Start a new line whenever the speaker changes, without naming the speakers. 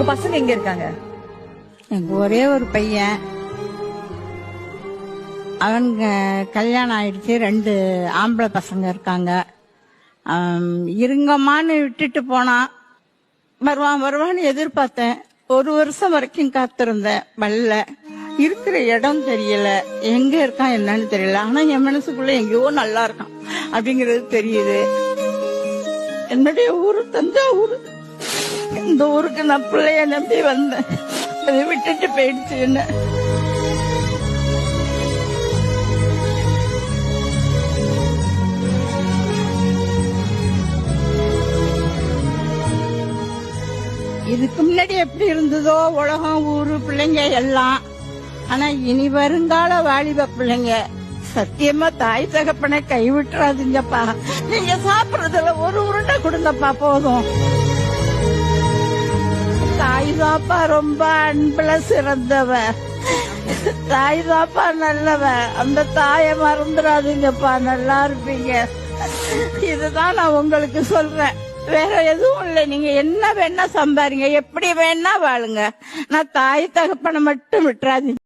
உங்க பசங்க எங்க இருக்காங்க?
எனக்கு ஒரே ஒரு பையன். அவனுங்க கல்யாணம் ஆயிடுச்சு. ரெண்டு ஆம்பளை பசங்க இருக்காங்க. இருங்கம்மான்னு விட்டுட்டு போனான் வருவான் வருவான்னு எதிர்பார்த்தேன். ஒரு வருஷம் வரைக்கும் காத்திருந்தேன் வரல. இருக்கிற இடம் தெரியல. எங்க இருக்கான் என்னன்னு தெரியல. ஆனா என் மனசுக்குள்ள எங்கேயோ நல்லா இருக்கான். அப்படிங்கிறது தெரியுது. என்னுடைய ஊரு தஞ்சாவூர். இந்த ஊருக்கு நான் பிள்ளைய நம்பி வந்தேன். அதை விட்டுட்டு போயிடுச்சு என்ன. இதுக்கு முன்னாடி எப்படி இருந்ததோ உலகம் ஊரு பிள்ளைங்க எல்லாம். ஆனா இனி வருங்கால வாலிப பிள்ளைங்க சத்தியமா தாய் தகப்பனை கைவிட்டுறாதீங்கப்பா. நீங்க சாப்பிடுறதுல ஒரு உருண்டை கொடுங்கப்பா போதும். தாப்பா ரொம்ப அன்புல சிறந்தவ தாய் தாப்பா நல்லவ அந்த தாயை மறந்துடாதீங்கப்பா நல்லா இருப்பீங்க. இதுதான் நான் உங்களுக்கு சொல்றேன். வேற எதுவும் இல்லை. நீங்க என்ன வேணா சம்பாதிங்க எப்படி வேணா வாழுங்க. நான் தாய் தகப்பனை மட்டும் விட்டுறாதீங்க.